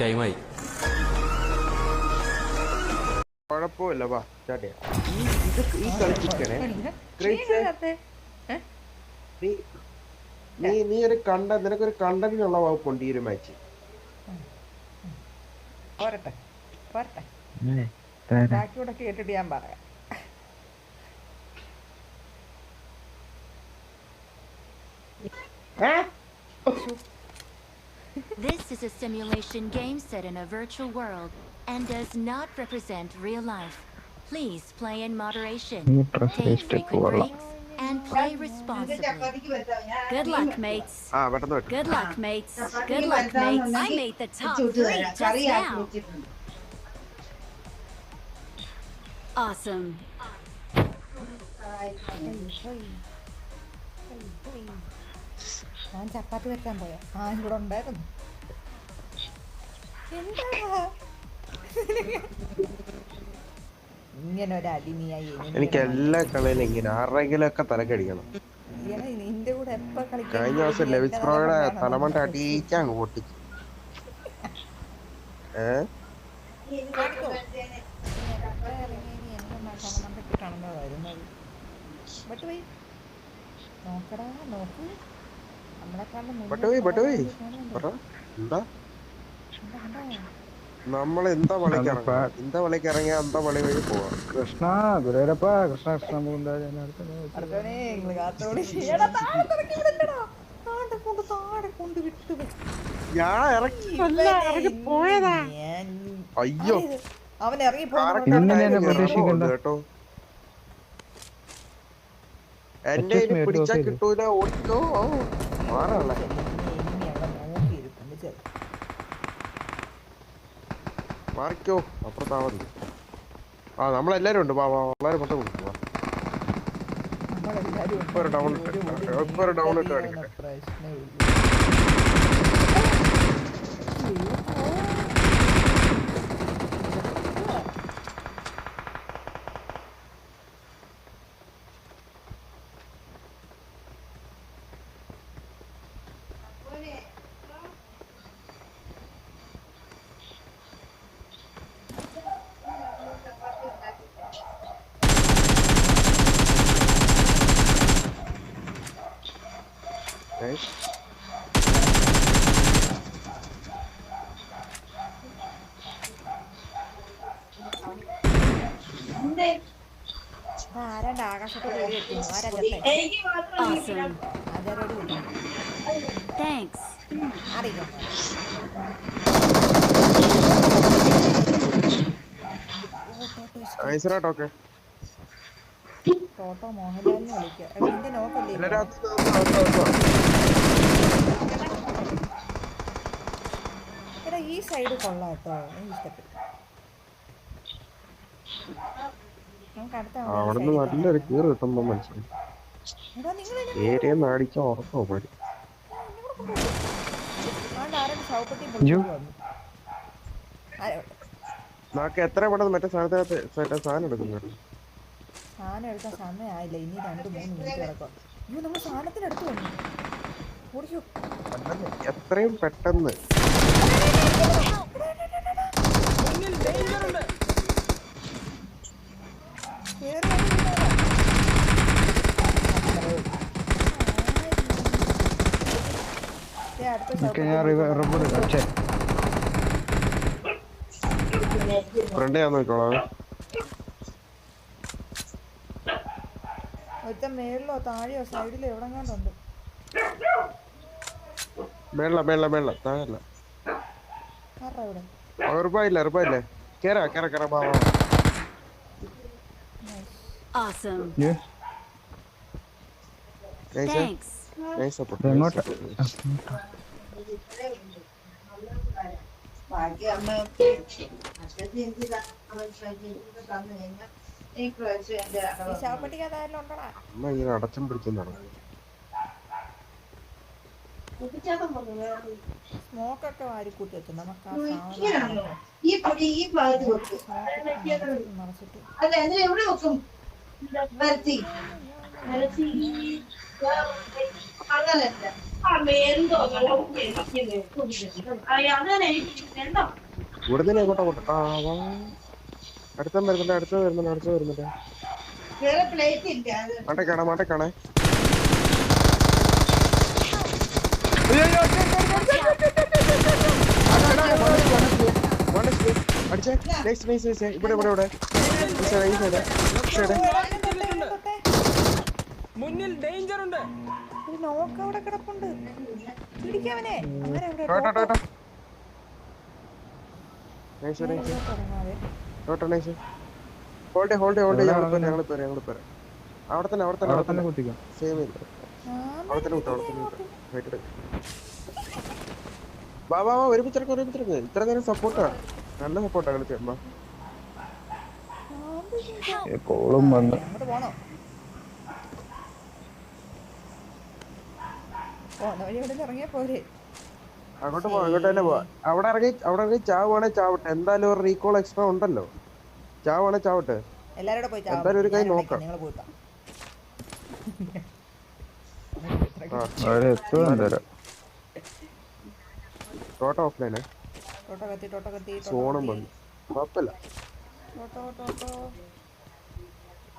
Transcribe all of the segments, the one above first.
ടൈമായി കുഴപ്പമില്ല വാ സ്റ്റാർട്ട് ചെയ്യാം ഈ ഇത് ഈ കളിച്ചിരിക്കണേ ഗ്രേറ്റ് നീ നീ നീ ഒരു കണ്ട നിനക്കൊരു കണ്ടന്റിനുള്ള വകുപ്പുണ്ട് ഈ ഒരു മാച്ച് പോരട്ടെ പോരട്ടെ ബാക്കിയൂടെ കേട്ടിട്ട് ഞാൻ പറയാം This is a simulation game set in a virtual world and does not represent real life. Please play in moderation, take frequent breaks, and play responsibly. Good luck, mates. Good luck, mates. Good luck, mates. I made the top three just now. Awesome. ഞാൻ ചപ്പാത്തി വെക്കാൻ പോയ? ആ ഇവിടെ ഉണ്ടായിരുന്നു. എന്താ? ഇങ്ങനെ ഒരു അടിമയായി എനിക്ക് എല്ലാ കളിയിലും ഇങ്ങനെ ആരെങ്കിലും ഒക്കെ തലക്കടിക്കണം നിന്റെ കൂടെ എപ്പോ കളിക്കാൻ കഴിഞ്ഞ ദിവസം ലെവിസ് പ്രോയുടെ തലമണ്ട അടിയിക്കാൻ പൊട്ടിച്ചു. ഏ? നോക്കടാ നോക്ക്. നമ്മൾ എന്താ? എന്താ എന്താ? വളി വഴി പോവാം? കൃഷ്ണ ഗുരുവരപ്പ കൃഷ്ണ കൃഷ്ണ. ഞാൻ അയ്യോ? അവൻ ഇറങ്ങി പ്രതീക്ഷിക്കണ്ട. കേട്ടോ. ഒരു പിടിച്ചാ കിട്ടൂല. ഓടിക്കോ. മാറല്ല മാറിക്കോ. അപ്പുറത്താ മതി. ആ നമ്മളെല്ലാരും ഉണ്ട്. വാ വാ വളരെ മൊത്തം കൊടുക്കും വാ. ഇപ്പൊ ഒരു ഡൗൺ ഇട്ട് ഇപ്പൊ ഒരു down ഇട്ട് കാണിക്കട്ടെ. Nice. ആരാണ്ട് ആകാശത്തോട് വെടി വെക്കുന്നു ആരാ ചത്തേ Awesome. ആചാരോട് വെക്കുന്നു Thanks. അറിയില്ല. നൈസറാട്ടോ ഓക്കെ ടോട്ടോ മോഹൻലാലിനെ വിളിക്കുക. എടാ നിന്റെ നോക്കല്ലേ? എടാ ഈ സൈഡ് കൊള്ളാം കേട്ടോ എനിക്ക് ഇഷ്ടപ്പെട്ടു. നമുക്ക് അടുത്ത അവിടുന്ന് നല്ലൊരു കീറ് കിട്ടുമ്പോ മനസ്സിലായി. എടാ ഏരിയ നാക്ക് എത്ര പെട്ടെന്ന് മറ്റേ സാധനത്തിനകത്ത് മറ്റേ സാധനം എടുക്കുന്നത് സാധനം എടുക്കാൻ സമയമായില്ല ഇനി രണ്ട് മൂന്ന് മിനിറ്റ് കിടക്കും. നമ്മൾ സാധനത്തിനടുത്ത് വന്നു. എത്രയും പെട്ടെന്ന് കേറി വന്നില്ല. ദേ അടുത്ത ഓക്കെ ഞാൻ റബ്ബർ ഛേ ഫ്രണ്ട് ഞാൻ നോക്കിക്കോളാം. ഒറ്റ മേളിലോ താഴെയോ സൈഡിലോ എവിടെങ്ങാണ്ടുണ്ട്. മേളില മേളില മേളില. ഇവിടെ ഉറപ്പായില്ല ഉറപ്പായില്ലേ? കേറാ കേറ കേറ Awesome. Thanks. ബാക്കി അമ്മ അച്ഛൻ തന്നു കഴിഞ്ഞാൽ ഈ പ്രാവശ്യം എന്റെ ഈ ശവപ്പെട്ടിക്കകത്ത് ആരെങ്കിലും ഉണ്ടോടാ അമ്മ ഇങ്ങനെ അടച്ചും പിടിച്ചും നടക്കും കുപ്പിച്ചാത്തം പറഞ്ഞു വേറെ സ്മോക്കൊക്കെ വാരിക്കൂട്ടി വെച്ചു നമുക്ക് ഈ പൊടി ഈ ഭാഗത്ത് വെക്കും. അല്ല എവിടെ വെക്കും? വരത്തി അങ്ങനല്ല. കൂടുതൽ എങ്ങോട്ടാ അടുത്ത വരുന്നുണ്ട് അടുത്ത വരുന്നുണ്ട് അടുത്ത വരുന്നുണ്ട്. മണ്ടക്കാണേ മണ്ടക്കാണേ അടിച്ചേ. നൈസ് നൈസ് നൈസ് ഇവിടെ ഇവിടെ ഇവിടെ. ഈ side, ഈ മുന്നിൽ ഡേഞ്ചർ ഉണ്ട്. ഒരു നോക്ക് അവിടെ കിടപ്പുണ്ട്. പിടിക്കാവനെ നൈസ് നൈസ് ടോട്ടോ നൈസ് ഹോൾഡ് ഹോൾഡ് ഹോൾഡ് ഞങ്ങൾ പോരാ ഞങ്ങൾ പോരാ. അവിടെ തന്നെ അവിടെ തന്നെ അവിടെ തന്നെ കുത്തിക്കാം. സെയിം ഇല്ല അവിടെ തന്നെ വിട്ടു അവിടെ തന്നെ വിട്ടു. വെയിറ്റ് എടുക്ക് വാ വാ വാ. ഒരുമിച്ചിറക്കും ഒരുമിച്ചിറക്കും ഇത്ര നേരം സപ്പോർട്ടാ നല്ല സപ്പോർട്ടാ ആണ് അമ്മ കോളും വന്ന്. അങ്ങോട്ട് പോവാം അങ്ങോട്ട് തന്നെ പോവാം. അവിടെ ഇറങ്ങി അവിടെ ഇറങ്ങി ചാവുവാണെ ചാവട്ടെ. എന്തായാലും ഒരു റീകോൾ എക്സ്ട്രാ ഉണ്ടല്ലോ. ചാവുവാണെ ചാവട്ടെ. എന്തായാലും ഒരു കൈ നോക്കാം. ടോട്ടോ ഓഫ്ലൈനെ ടോട്ടോ കത്തി ടോട്ടോ കത്തി സോണും. വന്നു. കുഴപ്പമില്ല. ടോട്ടോ ടോട്ടോ.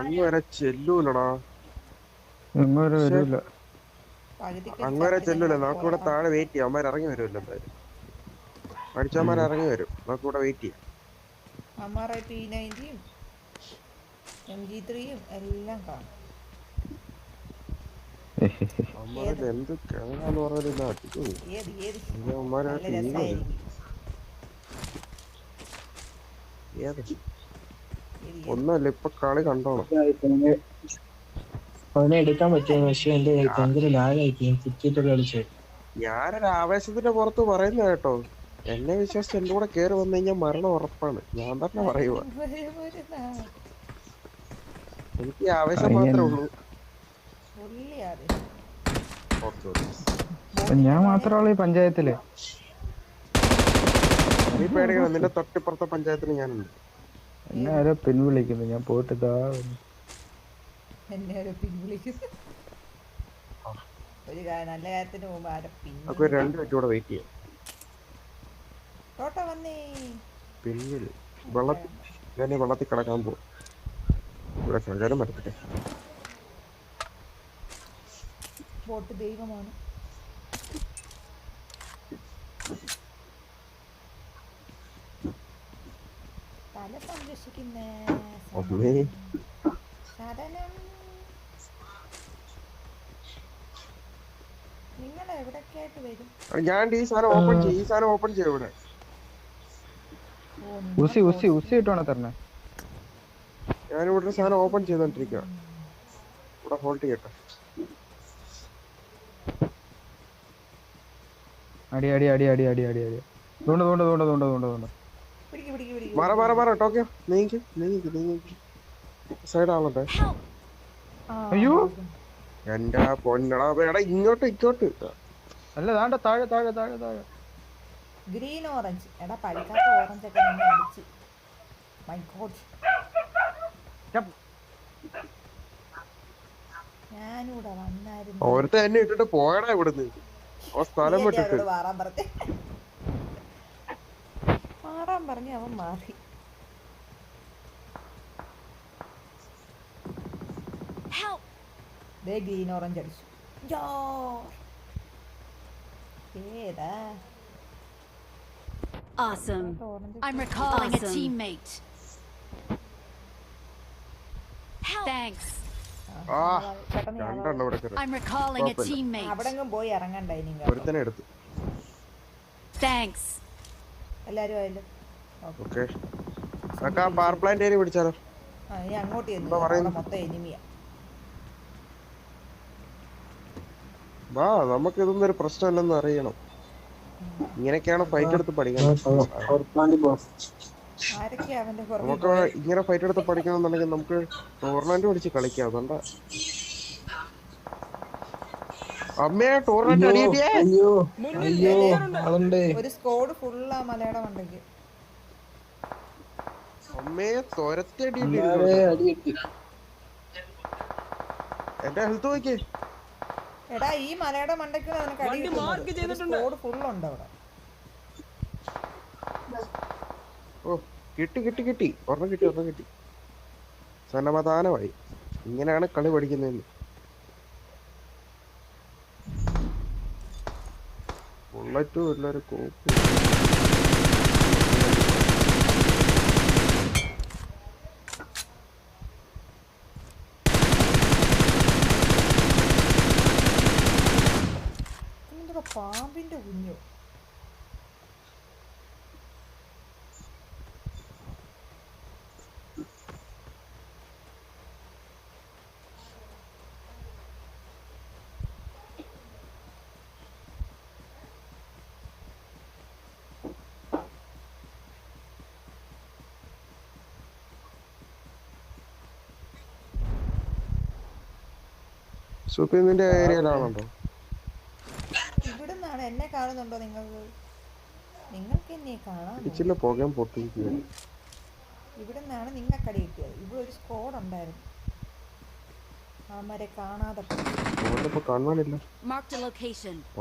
അങ്ങ് വരെ ചെല്ലൂലടാ ഇങ്ങ് വരെ വരില്ല അങ്ങ് വരെ ചെല്ലൂല ഞങ്ങൾ നമുക്ക് ഇവിടെ താഴെ വെയിറ്റ് ചെയ്യാം. അമ്മമാർ ഇറങ്ങി വരുമല്ലോ എന്തായാലും. പഠിച്ചവന്മാർ ഇറങ്ങി വരും. നമുക്ക് ഇവിടെ വെയിറ്റ് ചെയ്യാം അമ്മാറെ പി നയന്റിയും എം ജി ത്രീയും എല്ലാം കാണും. അമ്മമാരെ എന്ത് കിഴങ്ങാന്ന് പറഞ്ഞാൽ അടിക്കും ഏത്? ഒന്നല്ല ഇപ്പൊ കളി കണ്ടോണം. അവനെ എടുക്കാൻ പറ്റും പക്ഷെ എന്റെ ഭയങ്കര കളിച്ചു. ഞാനൊരു ആവേശത്തിന്റെ പുറത്ത് പറയുന്ന കേട്ടോ. എന്നെ വിശ്വസിച്ച് എന്റെ കൂടെ കേറി വന്നു കഴിഞ്ഞാൽ മരണം ഉറപ്പാണ്. ഞാൻ തന്നെ പറയുക എനിക്ക് ആവേശം മാത്രമേ ഉള്ളൂ. ഞാൻ മാത്രമുള്ള ഈ പഞ്ചായത്തിൽ. നീ പേടിക്കണം നിന്റെ തൊട്ടിപ്പുറത്തെ പഞ്ചായത്തിന് ഞാനുണ്ട്. എന്നെ ആരോ പിൻവിളിക്കുന്നു. ഞാൻ പോയിട്ട് ഇതാ. എന്നെ ഒരു പിൻവിളിക്കും ഒരു നല്ല കാര്യത്തിന് മുമ്പ് ആരെ ഒരു പിൻ രണ്ട് മിനിറ്റ് കൂടെ വെയിറ്റ് ചെയ്യാം. ടോട്ടോ വന്നേ. പിന്നിൽ വെള്ളത്തിൽ ഞാൻ വെള്ളത്തിൽ കിടക്കാൻ പോകും ഇവിടെ സഞ്ചാരം പറ്റട്ടെ ബോട്ട് ദൈവമാണ്. തല സംരക്ഷിക്കുന്നേ. സാധനം. നിങ്ങൾ എവിടൊക്കെയായിട്ട് വരും? ഞാൻ ഈ സാധനം ഓപ്പൺ ചെയ്യും ഈ സാധനം ഓപ്പൺ ചെയ്യും ഇവിടെ. ഉസി ഉസി ഉസി ഇട്ടോണ തരണേ. ഞാൻ ഇവിടെ സാധനം ഓപ്പൺ ചെയ്തോണ്ടിരിക്കുക ഇവിടെ ഹോൾഡ് ചെയ്യട്ടെ. അടി അടി അടി അടി അടി അടി അടി. തോണ്ട് തോണ്ട് തോണ്ട് തോണ്ട് തോണ്ട് തോണ്ട് മാറ മാറ മാറ ടോക്കിയോ. നീങ്ങി നീങ്ങി നീങ്ങി. സൈഡ് ആവട്ടെ അയ്യോ. എന്റെ പൊന്നടാ എടാ ഇങ്ങോട്ട് ഇങ്ങോട്ട്. അല്ല താണ്ട താഴെ താഴെ താഴെ താഴെ. ഗ്രീൻ ഓറഞ്ച് എടാ പഴുക്കാത്ത ഓറഞ്ച് ഒക്കെ നിന്നെ അടിച്ച്. മൈ ഗോഡ് ഞാനിവിടെ വന്നായിരുന്നു. ഓരത്തെ എന്നെ ഇട്ടിട്ട് പോയടാ ഇവിടുന്ന്. ഓ സ്ഥലം വിട്ടിട്ട്. മാറാൻ പറഞ്ഞ് അവൻ മാറി Help! ദേ ഗ്രീൻ ഓറഞ്ച് അടിച്ചു യോ ഏതാ Awesome. I'm recalling a teammate. Thanks. ഇവിടെ കയറി I'm recalling a teammate. അവിടെങ്ങും പോയി ഇറങ്ങണ്ടായി നിങ്ങൾ ഒരുത്തനെ എടുത്തു Thanks. എല്ലാരും ആയാലും ഓക്കെ. അക്കാ പവർ പ്ലാന്റ് ഏരി പിടിച്ചാലോ? ആ ഇനി അങ്ങോട്ട് ചെന്നു എന്താ അവിടെ പറയുന്നത്? മൊത്തം എനിമിയാ വാ നമുക്ക് ഇതൊന്നും ഒരു പ്രശ്നമല്ലെന്ന് അറിയണം. ഇങ്ങനെയൊക്കെയാണ് ഫൈറ്റ് എടുത്ത് പഠിക്കണം. നമുക്ക് ഇങ്ങനെ ഫൈറ്റ് എടുത്ത് പഠിക്കണമെന്നുണ്ടെങ്കിൽ നമുക്ക് ടൂർണമെന്റ് പിടിച്ച് കളിക്കാം. അതുകൊണ്ടാ അമ്മേ ടൂർണമെന്റ് അടിയേ. അയ്യോ അയ്യോ ഡേഞ്ചർ ഒരു സ്കോഡ് ഫുള്ളാ മലയാളം മണ്ടയ്ക്ക് അമ്മേ തൊരത്തി എല്ലാരെ അടിയിട്ടിരുന്നു അടി കിട്ടി എന്റെ ഹെൽത്ത് നോക്കിയേ. എടാ ഈ മലയുടെ മണ്ടയ്ക്ക് നിനക്ക് അടി റോഡ് ഫുൾ ഉണ്ട് അവിടെ. ഓ കിട്ടി കിട്ടി കിട്ടി. ഒരെണ്ണം കിട്ടി ഒരെണ്ണം കിട്ടി. സമാധാനമായി ഇങ്ങനെയാണ് കളി പഠിക്കുന്നതെന്ന്. ബുള്ളറ്റും ഇല്ല ഒരു കോപ്പി സുപ്പി നിന്റെ ഏരിയയിലാണോ ഇവിടുന്നാണ് എന്നെ കാണുന്നുണ്ടോ നിങ്ങൾക്ക്? നിങ്ങൾക്ക് എന്നെ കാണാൻ ഇച്ചില്ല പോകാൻ പൊട്ടിക്കുക ഇവിടുന്നാണ് നിങ്ങൾക്കടി കിട്ടിയത്. ഇവിടെ ഒരു സ്കോഡ് ഉണ്ടായിരുന്നു. അവന്മാരെ കാണാതെ.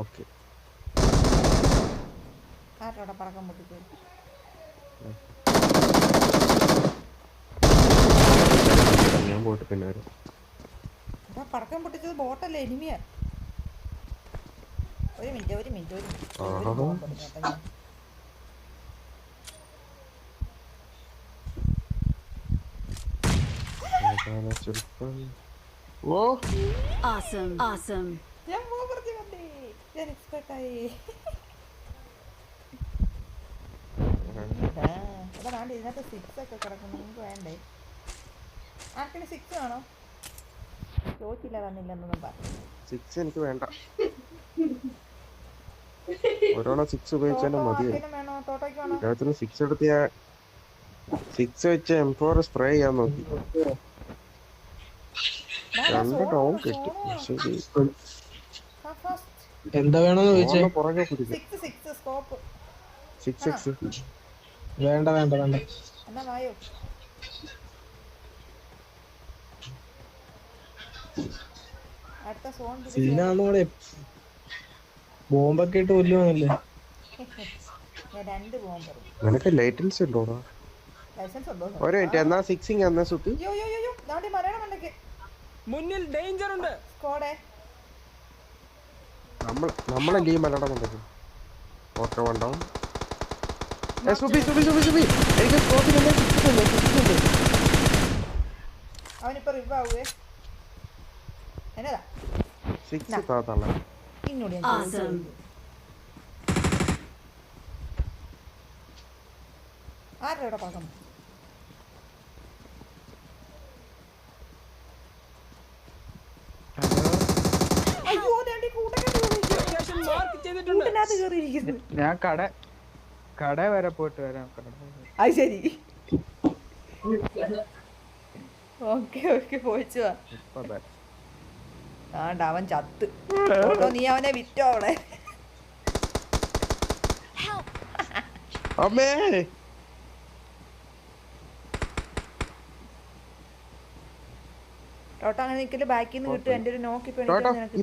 ഓക്കെ. ആരോടെ പൊട്ടിപ്പോയി. ഞാൻ പോയിട്ട് പിന്നെ വരാം. പടക്കം പൊട്ടിച്ചത് ബോട്ടല്ലേ എനിമിയാ? ഒരു മിനിറ്റ് ഒരു മിനിറ്റ് ഒരു മിനിറ്റ്. ഞാൻ. ഇതിനകത്ത് സിക്സ് ഒക്കെ കിടക്കുന്നു. നിങ്ങൾക്ക് വേണ്ടേ? ആർക്കിന് സിക്സ് വേണോ? ചോദിച്ചില്ല തന്നില്ലെന്നൊന്നും പറഞ്ഞു സിക്സ് എനിക്ക് വേണ്ട. ഒരെണ്ണ സിക്സ് ഉപയോഗിച്ചാലും മതി സിക്സ് എടുത്ത് ഞാൻ സിക്സ് വെച്ച് എം ഫോർ സ്പ്രേ ചെയ്യാൻ നോക്കി. രണ്ട് ഡൗൺ കിട്ടി. എന്താ വേണമെന്ന് ചോദിച്ചേ? ഓണം പുറകെ പിടിക്കും. സിക്സ് സിക്സ് വേണ്ട വേണ്ട വേണ്ട. സീനാന്നോടെ ബോംബൊക്കെ ഇട്ട് കൊല്ലുവാന്നല്ലേ രണ്ട് ബോംബ്. എറിഞ്ഞു നിനക്ക് ലൈറ്റൻസ് ഉണ്ടോടാ? ഒരു മിനിറ്റ് എന്നാ സിക്സിങ് എന്നാ സുത്തി? മുന്നിൽ ഡേഞ്ചർ ഉണ്ട്. നമ്മൾ നമ്മളല്ലേ ഈ ഓക്കെ സുബി സുബി സുബി സുബി. എനിക്ക് സിക്സ് സിക്സ് അവനിപ്പോ റിവ് എന്നതാ? സിക്സ് താത്തള്ള ഇന്നോട് ഞാൻ. ആരുടെ ഇവിടെ പകം ഞാൻ കട കട വരെ പോയിട്ട് വരാം. അത് ശരി. ഓക്കെ ഓക്കെ പോയിച്ചു. ആണ്ട് അവൻ ചത്ത്. നീ അവനെ വിറ്റോ അവിടെ? അമ്മേ. ടോട്ടോ അങ്ങനെ നിൽക്കൽ ബാക്കിൽ നിന്ന് കിട്ടും. എന്റെ ഒരു നോക്കി ടോട്ടോ നിനക്ക്